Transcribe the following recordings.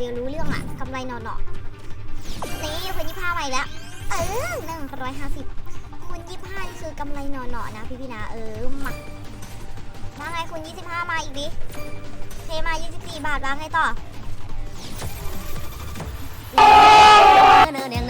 เดียวรู้เรื่องอะกำไรหนอๆนี่คนยี่ห้าใหม่แล้ว เออหนึ่งร้อยห้าสิบคนยี่ห้านี่คือกำไรหนอๆนะพี่พี่นะเออมามาไงคนยี่สิบห้ามาอีกดิเทมายี่สิบสี่บาทวางไงต่อเนอเนเน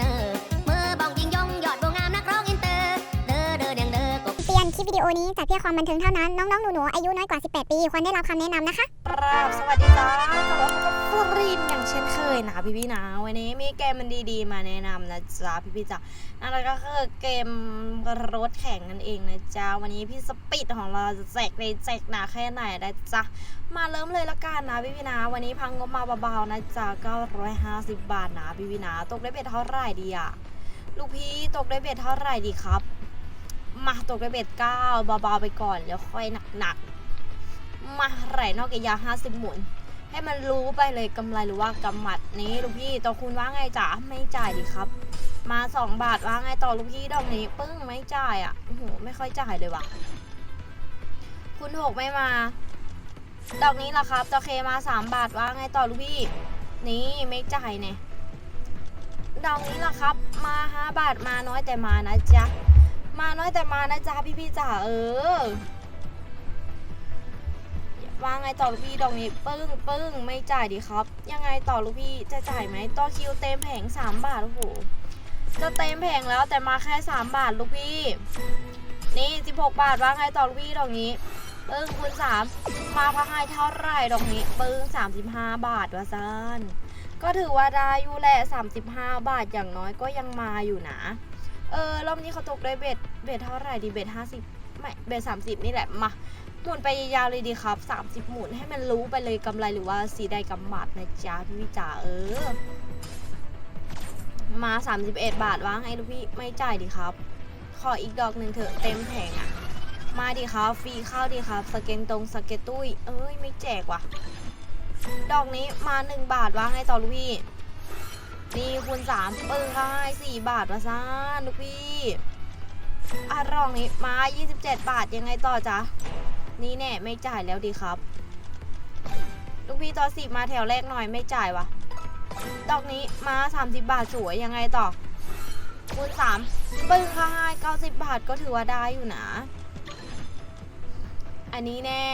วิดีโอนี้จัดเพื่อความบันเทิงเท่านั้น น้องๆหนูๆอายุน้อยกว่า 18 ปี ควรได้รับคำแนะนำนะคะครับสวัสดีจ้ากลับมาพบกับฟรีนอย่างเช่นเคยนะพี่พี่ๆนะ วันนี้มีเกมมันดีๆ มาแนะนำนะจ๊ะพี่พี่ๆจ้ะนั่นก็คือเกมรถแข่งนั่นเองนะจ๊ะวันนี้พี่สปีดของเราจะแจกในแจกหนาแค่ไหนนะจ๊ะมาเริ่มเลยละกันนะพี่พี่นะ วันนี้พังงบมาเบาๆนะจ๊ะ950 บาทนะพี่พี่นะตกได้เบ็ดเท่าไหร่ดีอะลูกพี่ตกได้เบ็ดเท่าไหร่ดีครับ มาตกได้เบ็ดเก้าเบาๆไปก่อนแล้วค่อยหนักๆ มาไหลนอกเกียร์ห้าสิบหมุน ให้มันรู้ไปเลยกำไรหรือว่ากำหมัดนี้ลูกพี่ตัวคุณว่าไงจ๋าไม่จ่ายดิครับ มาสองบาทว่าไงต่อลูกพี่ดอกนี้ปึ้งไม่จ่ายอะโอ้โหไม่ค่อยจ่ายเลยว่ะ คุณหกไม่มา ดอกนี้ล่ะครับจอเคมาสามบาทว่าไงต่อลูกพี่ นี่ไม่จ่ายเนี่ยดอกนี้ล่ะครับ มาห้าบาทมาน้อยแต่มานะจ๊ะ มาน้อยแต่มานะจ๊ะพี่พี่ๆจ๋าเออว่าไงต่อลูกพี่ดอกนี้ปึ้งปึ้งไม่จ่ายดีครับ ยังไงต่อลูกพี่จะจ่ายไหมต่อคิวเต็มแผงสามบาทโอ้โหจะเต็มแผงแล้วแต่มาแค่สามบาทลูกพี่ นี่สิบหกบาทว่าไงต่อลูกพี่ดอกนี้ปึ้งคูณสามมาพักให้เท่าไหร่ดอกนี้ปึ้งสามสิบห้าบาทว่าซานก็ถือว่าได้อยู่แหละสามสิบห้าบาทอย่างน้อยก็ยังมาอยู่นะ เออรอบนี้เขาตกได้เบ็ดเบ็ดเท่าไหร่ดีเบ็ดห้าสิบไม่เบ็ดสามสิบนี่แหละมาหมุนไปยาวเลยดีครับสามสิบหมุนให้มันรู้ไปเลยกำไรหรือว่าสีใดกำหมัดนะจ๊ะพี่พี่จ๋าเออ มาสามสิบเอ็ดบาทวางให้ลูกพี่ไม่จ่ายดีครับ ขออีกดอกหนึ่งเถอะเต็มแผงอะมาดีครับ ฟรีข้าวดีครับ สเก็ตตรงสเก็ตตุ้ย เอ้ย ไม่แจกว่ะ ดอกนี้มาหนึ่งบาทวางให้ต่อลูกพี่ นี่คูณสามเปึ้งก็ให้สี่บาทวะซ่านลูกพี่อะรองนี้มา 27 บาทยังไงต่อจ๊ะ นี่แน่ไม่จ่ายแล้วดีครับ ลูกพี่ต่อสิบมาแถวแรกหน่อยไม่จ่ายวะดอกนี้มา 30 บาทสวยยังไงต่อคูณสามเปึ้งก็ให้90 บาทก็ถือว่าได้อยู่นะ อันนี้แน่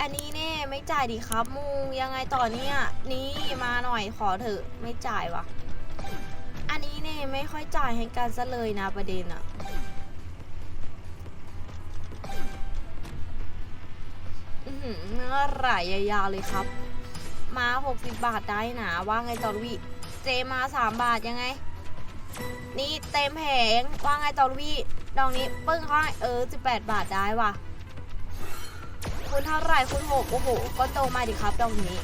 อันนี้แน่ไม่จ่ายดีครับมูยังไงต่อเนี่ยนี่มาหน่อยขอเถอะไม่จ่ายวะอันนี้แน่ไม่ค่อยจ่ายให้กันซะเลยนะประเด็นอะอือหือเนื้อไหลยาวๆเลยครับ มา60บาทได้นะว่าไงต่อลูกพี่เจมา3บาทยังไง นี่เต็มแผงว่าไงต่อลูกพี่ดอกนี้ปึ้งเขาให้เออ18บาทได้ว่ะ คุณเท่าไหร่คุณหกโอ้โห ก็โตมาดิครับดอกนี้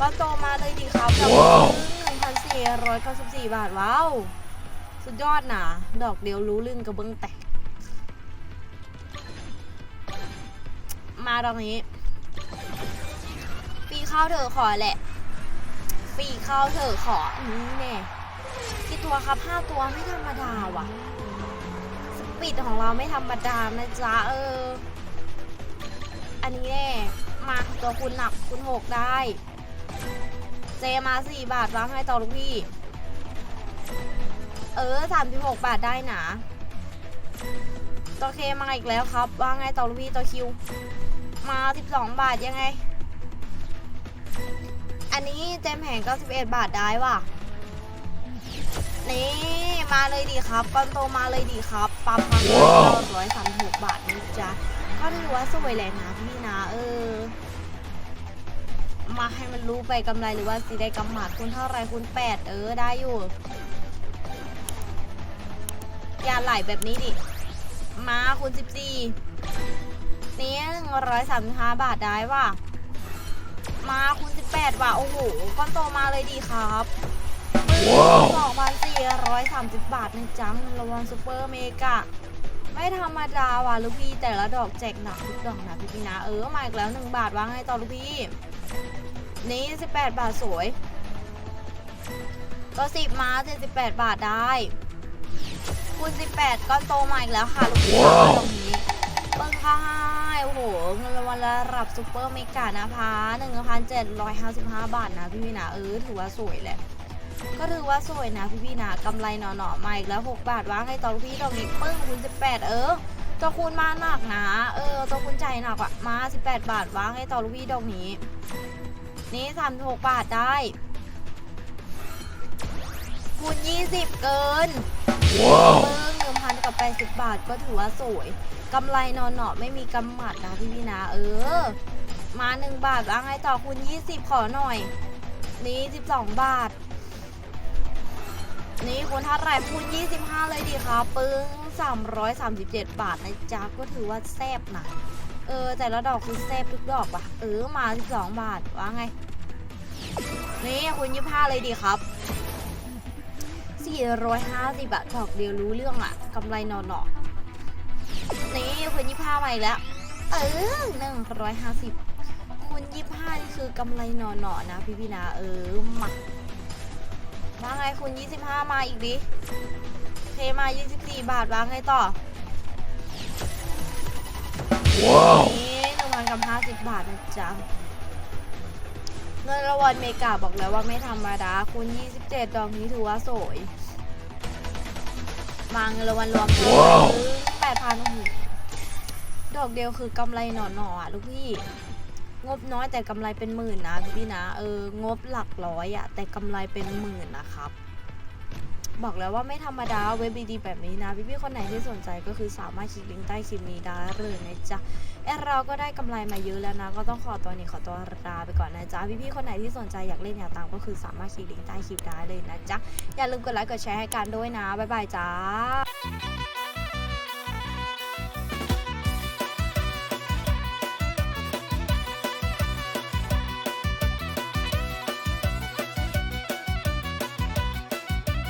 ก็โตมาเลยดิครับดอกนี้หนึ่งพันสี่ร้อยเก้าสิบสี่บาท ว้าว สุดยอดนะดอกเดียวรู้ลึงกระเบื้องแตก มาดอกนี้ฟรีข้าวเถอะขอแหละฟรีข้าวเถอะขอนี่แน่กี่ตัวครับห้าตัวไม่ธรรมดาว่ะ สปีดของเราไม่ธรรมดานะจ๊ะเออ อันนี้แน่มาตัวคุณหนักคุณหกได้ เจมาสี่บาทวางให้ต่อลูกพี่ เออสามสิบหกบาทได้นะตัวเคมาอีกแล้วครับวางไงต่อลูกพี่ตัวคิว มาสิบสองบาทยังไง อันนี้เจมแผงก็สิบเอ็ดบาทได้ว่ะนี่มาเลยดีครับก้อนโตมาเลยดีครับปั๊มมาร้อยสามหกบาทนี่จ้ะ ก็ถือว่าสวยแหละนะพี่นะ เออ มาให้มันรู้ไปกำไรหรือว่าสีได้กำหมัดคุณเท่าไรคุณแปดเออได้อยู่ อย่าไหลแบบนี้ดิ มาคุณสิบสี่นี่หนึ่งร้อยสามสิบห้าบาทได้ว่ะ มาคุณสิบแปดว่ะ โอ้โหก้อนโตมาเลยดีครับสองพันสี่ร้อยสามสิบบาทนะจังระวังซูเปอร์เมกะ ไม่ธรรมดาว่ะลูกพี่แต่ละดอกแจกหนักทุกดอกนะพี่พี่นะเออมาอีกแล้วหนึ่งบาทวางให้ต่อลูกพี่นี่สิบแปดบาทสวยก็สิบมาเจ็ดสิบแปดบาทได้คูณสิบแปดก้อนโตมาอีกแล้วค่ะลูกพี่ค่ะดอกนี้เบิ้งค่ะม่โอ้โหเงินรางวัลระดับซูเปอร์เมกานะคะ1,755บาทนะพี่พี่นะเออถือว่าสวยแหละ ก็ถือว่าสวยนะพี่พี่นะกำไรหน่อๆมาอีกแล้ว 6 บาทว่างให้ตอนพี่ดอกนี้ปึ้งคูณ18 เออตัวคูณมาหนักนะ เออตัวคูณใจหนักอะมา 18 บาทว่างให้ตอนพี่ดอกนี้ นี่36บาทได้คูณ20 เกินว้าวหนึ่งพันกับ 80 บาทก็ถือว่าสวยกำไรนอนเนาะไม่มีกำหมัดนะพี่พี่นะ เออ มา 1 บาทว่างให้ต่อคูณ20 ขอหน่อย นี่12 บาท นี่คูณท่าไร่คูณ25 เลยดีครับปึ้ง 337 บาทนะจ๊ะก็ถือว่าแซบนะเออ แต่ละดอกคือแซบทุกดอกว่ะ เออ มา 12 บาทว่าไง นี่คูณ25 เลยดีครับ 450 บาทดอกเดียวรู้เรื่องอะกำไรนอนเนาะนี่คูณ25มาอีกแล้ว เออ 150คูณ25นี่คือกำไรนอนเนาะนะพี่พี่นะ เออมา ว่าไงคูณ25 มาอีกดิเทมา 24 บาทว่าไงต่อ ว้าว นี่หนึ่งพันกับ50บาทนะจ๊ะเงินรางวัลเมกาบอกแล้วว่าไม่ธรรมดาคูณ27 ดอกนี้ถือว่าสวย มาเงินรางวัลรวมกันแปดพันโอ้โหดอกเดียวคือกำไรหน่อๆอะลูกพี่ งบน้อยแต่กำไรเป็นหมื่นนะพี่นะเอองบหลักร้อยอะแต่กำไรเป็นหมื่นนะครับ บอกแล้วว่าไม่ธรรมดาเว็บดีๆแบบนี้นะพี่ๆคนไหนที่สนใจก็คือสามารถคลิกลิงก์ใต้คลิปนี้ได้เลยนะจ๊ะเอเราก็ได้กำไรมาเยอะแล้วนะ ก็ต้องขอตัวนี้ขอตัวลาไปก่อนนะจ๊ะพี่ๆคนไหนที่สนใจอยากเล่นอยากตามก็คือสามารถคลิกลิงก์ใต้คลิปได้เลยนะจ๊ะอย่าลืมกดไลค์กดแชร์ให้กันด้วยนะบ๊ายบายจ้า